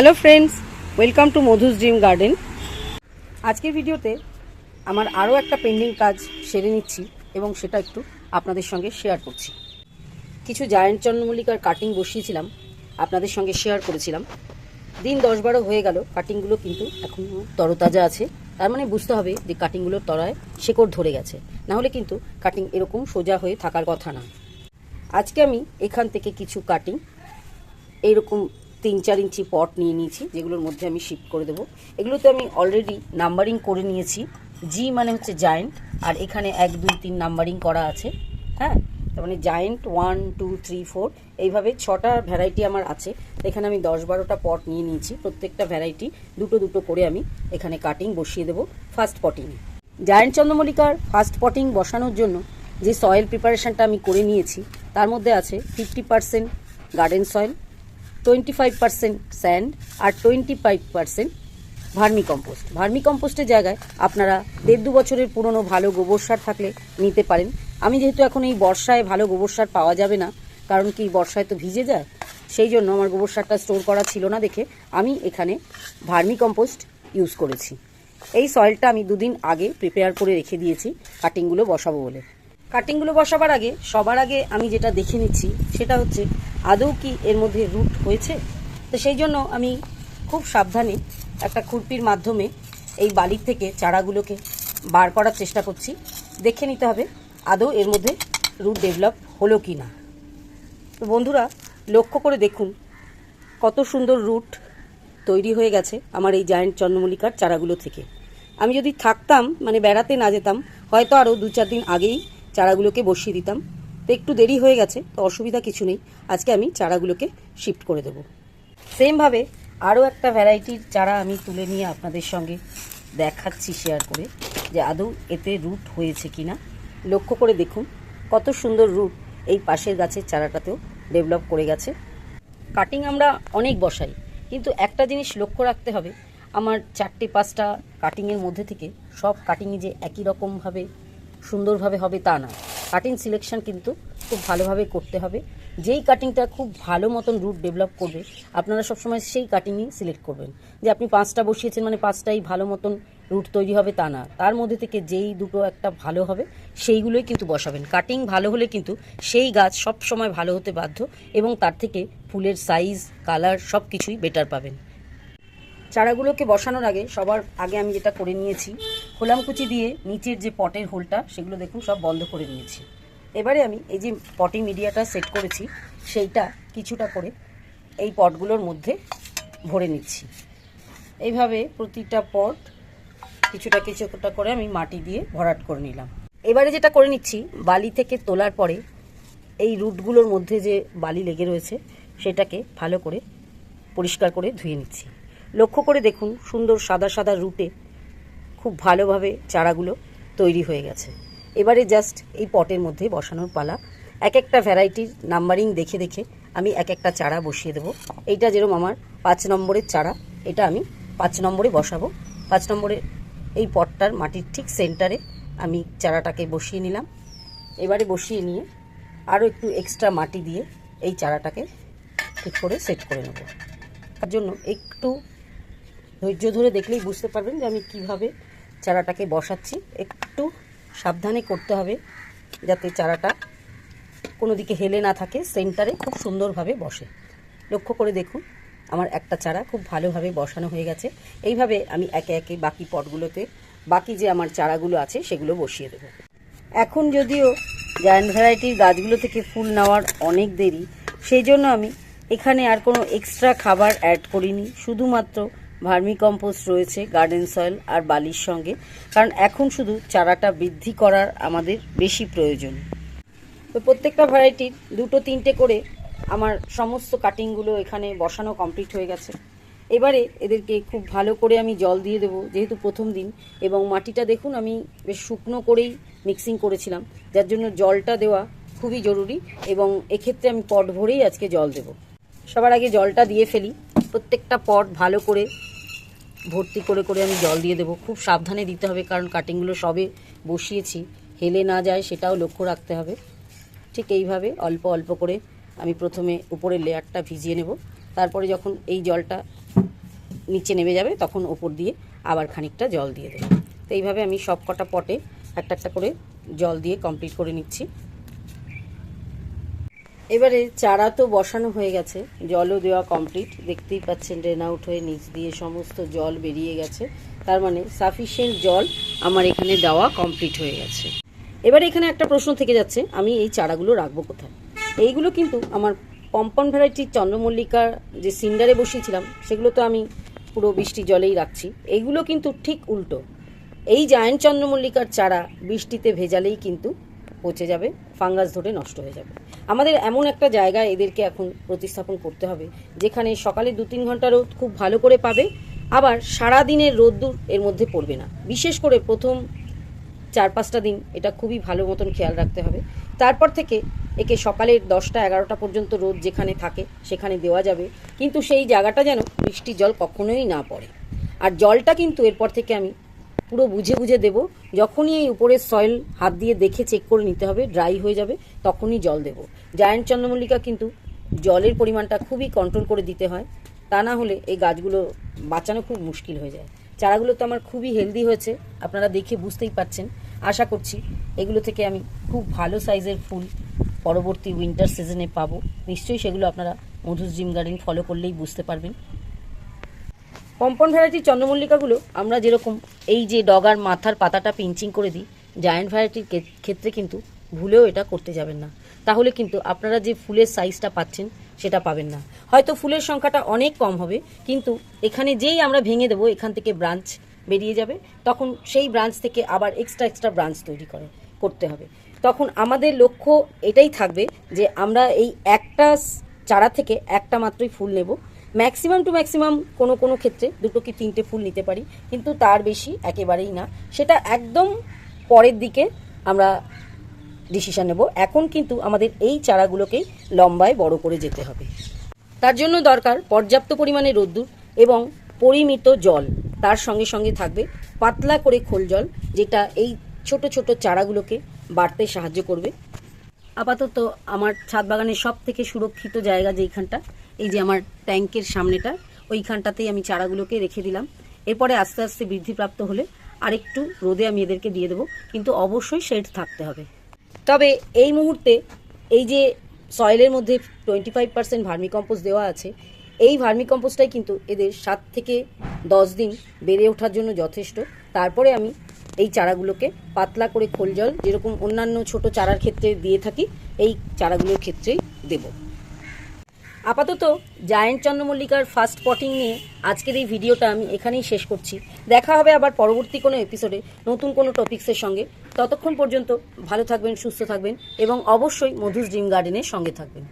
Hello friends, welcome to Madhu's dream garden. আজকের ভিডিওতে আমার আরও একটা পেন্ডিং কাজ সেরে নিচ্ছি এবং সেটা একটু আপনাদের সঙ্গে শেয়ার করছি। কিছু জায়েন্ট চন্দ্রমল্লিকার কাটিং বসিয়েছিলাম, আপনাদের সঙ্গে শেয়ার করেছিলাম। দিন দশ বারো হয়ে গেল, কাটিংগুলো কিন্তু এখনও তরতাজা আছে। তার মানে বুঝতে হবে যে কাটিংগুলোর তলায় শেকড় ধরে গেছে। না হলে কিন্তু কাটিং এরকম সোজা হয়ে থাকার কথা না আজকে আমি এখান থেকে কিছু কাটিং এইরকম তিন চার ইঞ্চি পট নিয়ে নিয়েছি, যেগুলোর মধ্যে আমি শিফট করে দেবো। এগুলোতে আমি অলরেডি নাম্বারিং করে নিয়েছি। জি মানে হচ্ছে জায়েন্ট আর এখানে এক, দুই, তিন নাম্বারিং করা আছে হ্যাঁ? তার মানে giant one two three four এইভাবে ছটা ভ্যারাইটি আমার আছে। এখানে আমি দশ, বারোটা পট নিয়ে নিয়েছি, প্রত্যেকটা ভ্যারাইটি দুটো দুটো করে আমি এখানে কাটিং বসিয়ে দেবো ফার্স্ট পটিং জায়েন্ট চন্দ্রমল্লিকার ফার্স্ট পটিং বসানোর জন্য যে সয়েল প্রিপারেশনটা আমি করে নিয়েছি, তার মধ্যে আছে fifty percent garden soil twenty five percent sand আর twenty five percent vermicompost ভার্মি কম্পোস্টের জায়গায় আপনারা দেড় দু বছরের পুরনো ভালো গোবর সার থাকলে নিতে পারেন। আমি যেহেতু এখন এই বর্ষায় ভালো গোবর সার পাওয়া যাবে না, কারণ কি বর্ষায় তো ভিজে যায়, সেই জন্য আমার গোবর সারটা স্টোর করা ছিল না দেখে আমি এখানে ভার্মি কম্পোস্ট ইউজ করেছি। এই সয়েলটা আমি দুদিন আগে প্রিপেয়ার করে রেখে দিয়েছি কাটিংগুলো বসাবো বলে। কাটিংগুলো বসাবার আগে, সবার আগে আমি যেটা দেখে নিচ্ছি, সেটা হচ্ছে আদৌ কি এর মধ্যে রুট হয়েছে? তো সেই জন্য আমি খুব সাবধানে একটা খুরপির মাধ্যমে এই বালির থেকে চারাগুলোকে বার করার চেষ্টা করছি। দেখে নিতে হবে আদৌ এর মধ্যে রুট ডেভেলপ হলো কি না। তো বন্ধুরা, লক্ষ্য করে দেখুন কত সুন্দর রুট তৈরি হয়ে গেছে আমার এই জায়েন্ট চন্দ্রমল্লিকার চারাগুলো থেকে। আমি যদি থাকতাম মানে বেড়াতে না যেতাম, হয়তো আরও দু চার দিন আগেই চারাগুলোকে বসিয়ে দিতাম। তো একটু দেরি হয়ে গেছে, তো অসুবিধা কিছু নেই। আজকে আমি চারাগুলোকে শিফট করে দেবো। সেমভাবে আরও একটা ভ্যারাইটির চারা আমি তুলে নিয়ে আপনাদের সঙ্গে দেখাচ্ছি শেয়ার করে, যে আদৌ এতে রুট হয়েছে কি না লক্ষ্য করে দেখুন, কত সুন্দর রুট এই পাশের গাছের চারাটাতেও ডেভেলপ করে গেছে। কাটিং আমরা অনেক বসাই, কিন্তু একটা জিনিস লক্ষ্য রাখতে হবে, আমার চারটে পাঁচটা কাটিংয়ের মধ্যে থেকে সব কাটিংই যে একই রকমভাবে সুন্দরভাবে হবে তা না। কাটিং সিলেকশন কিন্তু খুব ভালোভাবে করতে হবে। যেই কাটিংটা খুব ভালো মতন রুট ডেভেলপ করবে, আপনারা সবসময় সেই কাটিংই সিলেক্ট করবেন। যে আপনি পাঁচটা বসিয়েছেন মানে পাঁচটাই ভালো মতন রুট তৈরি হবে তা না। তার মধ্যে থেকে যেই দুটো একটা ভালো হবে, সেইগুলোই কিন্তু বসাবেন। কাটিং ভালো হলে কিন্তু সেই গাছ সব সময় ভালো হতে বাধ্য এবং তার থেকে ফুলের সাইজ কালার সব কিছুই বেটার পাবেন। চারাগুলোকে বসানোর আগে সবার আগে আমি যেটা করে নিয়েছি, খোলামকুচি দিয়ে নিচের যে পটের হোলটা, সেগুলো দেখুন সব বন্ধ করে নিয়েছি। এবারে আমি এই যে পটিং মিডিয়াটা সেট করেছি, সেইটা কিছুটা করে এই পটগুলোর মধ্যে ভরে নিচ্ছি। এইভাবে প্রতিটা পট কিছুটা কিছুটা করে আমি মাটি দিয়ে ভরাট করে নিলাম। এবারে যেটা করে নিচ্ছি, বালি থেকে তোলার পরে এই রুটগুলোর মধ্যে যে বালি লেগে রয়েছে, সেটাকে ভালো করে পরিষ্কার করে ধুয়ে নিচ্ছি। লক্ষ্য করে দেখুন সুন্দর সাদা সাদা রুটে খুব ভালোভাবে চারাগুলো তৈরি হয়ে গেছে। এবারে জাস্ট এই পটের মধ্যে বসানোর পালা। এক একটা ভ্যারাইটির নাম্বারিং দেখে দেখে আমি এক একটা চারা বসিয়ে দেবো। এইটা যেরকম আমার পাঁচ নম্বরের চারা, এটা আমি পাঁচ নম্বরে বসাবো। পাঁচ নম্বরে এই পটটার মাটির ঠিক সেন্টারে আমি চারাটাকে বসিয়ে নিলাম। এবারে বসিয়ে নিয়ে আরও একটু এক্সট্রা মাটি দিয়ে এই চারাটাকে ঠিক করে সেট করে নেব। তার জন্য একটু ধৈর্য ধরে দেখলেই বুঝতে পারবেন যে আমি কীভাবে চারাটাকে বসাচ্ছি। একটু সাবধানে করতে হবে যাতে চারাটা কোনো দিকে হেলে না থাকে, সেন্টারে খুব সুন্দরভাবে বসে। লক্ষ্য করে দেখুন, আমার একটা চারা খুব ভালোভাবে বসানো হয়ে গেছে। এইভাবে আমি একে একে বাকি পটগুলোতে, বাকি যে আমার চারাগুলো আছে সেগুলো বসিয়ে দেবো। এখন যদিও জায়ান্ট ভ্যারাইটির গাছগুলো থেকে ফুল নেওয়ার অনেক দেরি সেই জন্য আমি এখানে আর কোনো এক্সট্রা খাবার অ্যাড করিনি। শুধুমাত্র ভার্মি কম্পোস্ট রয়েছে গার্ডেন সয়েল আর বালির সঙ্গে। কারণ এখন শুধু চারাটা বৃদ্ধি করার আমাদের বেশি প্রয়োজন। তো প্রত্যেকটা ভ্যারাইটির দুটো তিনটে করে আমার সমস্ত কাটিংগুলো এখানে বসানো কমপ্লিট হয়ে গেছে। এবারে এদেরকে খুব ভালো করে আমি জল দিয়ে দেবো, যেহেতু প্রথম দিন, এবং মাটিটা দেখুন আমি বেশ শুকনো করেই মিক্সিং করেছিলাম, যার জন্য জলটা দেওয়া খুবই জরুরি, এবং এক্ষেত্রে আমি পট ভরেই আজকে জল দেব। সবার আগে জলটা দিয়ে ফেলি, প্রত্যেকটা পট ভালো করে ভর্তি করে করে আমি জল দিয়ে দেবো। খুব সাবধানে দিতে হবে কারণ কাটিংগুলো সবে বসিয়েছি। হেলে না যায় সেটাও লক্ষ্য রাখতে হবে। ঠিক এইভাবে অল্প অল্প করে আমি প্রথমে উপরের লেয়ারটা ভিজিয়ে নেব। তারপরে যখন এই জলটা নিচে নেমে যাবে তখন ওপর দিয়ে আবার খানিকটা জল দিয়ে দেবো। তো এইভাবে আমি সব কটা পটে একটা একটা করে জল দিয়ে কমপ্লিট করে নিচ্ছি। এবারে চারা তো বসানো হয়ে গেছে। জলও দেওয়া কমপ্লিট দেখতেই পাচ্ছেন রেন আউট হয়ে নিচ দিয়ে সমস্ত জল বেরিয়ে গেছে। তার মানে সাফিসিয়েন্ট জল আমার এখানে দেওয়া কমপ্লিট হয়ে গেছে। এবার এখানে একটা প্রশ্ন থেকে যাচ্ছে, আমি এই চারাগুলো রাখব কোথায়? এইগুলো কিন্তু আমার পম্পন ভ্যারাইটির চন্দ্রমল্লিকার যে সিন্ডারে বসিয়েছিলাম, সেগুলো তো আমি পুরো বৃষ্টি জলেই রাখছি। এইগুলো কিন্তু ঠিক উল্টো। এই জায়েন্ট চন্দ্রমল্লিকার চারা বৃষ্টিতে ভেজালেই কিন্তু পচে যাবে, ফাঙ্গাস ধরে নষ্ট হয়ে যাবে। আমাদের এমন একটা জায়গায় এদেরকে এখন প্রতিস্থাপন করতে হবে, যেখানে সকালে দু তিন ঘণ্টা রোদ খুব ভালো করে পাবে, আবার সারা দিনের রোদ্দুর এর মধ্যে পড়বে না। বিশেষ করে প্রথম চার পাঁচটা দিন এটা খুবই ভালো মতন খেয়াল রাখতে হবে। তারপর থেকে একে সকালের দশটা এগারোটা পর্যন্ত রোদ যেখানে থাকে সেখানে দেওয়া যাবে, কিন্তু সেই জায়গাটা যেন বৃষ্টির জল কখনোই না পড়ে। আর জলটা কিন্তু এরপর থেকে আমি পুরো বুঝে বুঝে দেব। যখনই এই উপরের সয়েল হাত দিয়ে দেখে চেক করে নিতে হবে ড্রাই হয়ে যাবে, তখনই জল দেব। জায়ান্ট চন্দ্রমল্লিকা কিন্তু জলের পরিমাণটা খুবই কন্ট্রোল করে দিতে হয়। তা না হলে এই গাছগুলো বাঁচানো খুব মুশকিল হয়ে যায়। চারাগুলো তো আমার খুবই হেলদি হয়েছে, আপনারা দেখে বুঝতেই পারছেন। আশা করছি এগুলো থেকে আমি খুব ভালো সাইজের ফুল পরবর্তী উইন্টার সিজনে পাবো। নিশ্চয়ই সেগুলো আপনারা মধুর জিম গার্ডেন ফলো করলেই বুঝতে পারবেন। পম্পন ভ্যারাইটির চন্দ্রমল্লিকাগুলো আমরা যেরকম এই যে ডগার মাথার পাতাটা পিঞ্চিং করে দিই জায়ান্ট ভ্যারাইটির ক্ষেত্রে কিন্তু ভুলেও এটা করতে যাবেন না। তাহলে কিন্তু আপনারা যে ফুলের সাইজটা পাচ্ছেন, সেটা পাবেন না। হয়তো ফুলের সংখ্যাটা অনেক কম হবে, কিন্তু এখানে যেই আমরা ভেঙে দেবো, এখান থেকে ব্রাঞ্চ বেরিয়ে যাবে, তখন সেই ব্রাঞ্চ থেকে আবার এক্সট্রা এক্সট্রা ব্রাঞ্চ তৈরি করে, করতে হবে। তখন আমাদের লক্ষ্য এটাই থাকবে যে আমরা এই একটা চারা থেকে একটা মাত্রই ফুল নেব ম্যাক্সিমাম টু ম্যাক্সিমাম কোনো কোনো ক্ষেত্রে দুটো কি তিনটে ফুল নিতে পারি, কিন্তু তার বেশি একেবারেই না। সেটা একদম পরের দিকে আমরা ডিসিশান নেব। এখন কিন্তু আমাদের এই চারাগুলোকেই লম্বায় বড় করে যেতে হবে। তার জন্য দরকার পর্যাপ্ত পরিমাণে রোদ্দুর এবং পরিমিত জল। তার সঙ্গে সঙ্গে থাকবে পাতলা করে খোল জল, যেটা এই ছোট ছোট চারাগুলোকে বাড়তে সাহায্য করবে। আপাতত আমার ছাদ বাগানের সব থেকে সুরক্ষিত জায়গা যেইখানটা এই যে আমার ট্যাঙ্কের সামনেটা, ওইখানটাতেই আমি চারাগুলোকে রেখে দিলাম। এরপরে আস্তে আস্তে বৃদ্ধিপ্রাপ্ত হলে আরেকটু রোদে আমি এদেরকে দিয়ে দেবো, কিন্তু অবশ্যই শেড থাকতে হবে। তবে এই মুহূর্তে এই যে সয়েলের মধ্যে টোয়েন্টি ফাইভ পার্সেন্ট ভার্মিকম্পোস্ট দেওয়া আছে, এই ভার্মিকম্পোস্টটাই কিন্তু এদের সাত থেকে দশ দিন বেড়ে ওঠার জন্য যথেষ্ট। তারপরে আমি এই চারাগুলোকে পাতলা করে খোল জল, যেরকম অন্যান্য ছোট চারার ক্ষেত্রে দিয়ে থাকি, এই চারাগুলোর ক্ষেত্রেই দেব। আপাতত জায়েন্ট চন্দ্রমল্লিকার ফার্স্ট পটিং নিয়ে আজকের এই ভিডিওটা আমি এখানেই শেষ করছি। দেখা হবে আবার পরবর্তী কোনো এপিসোডে নতুন কোনো টপিক্সের সঙ্গে। ততক্ষণ পর্যন্ত ভালো থাকবেন, সুস্থ থাকবেন এবং অবশ্যই মধুস ড্রিম গার্ডেনের সঙ্গে থাকবেন।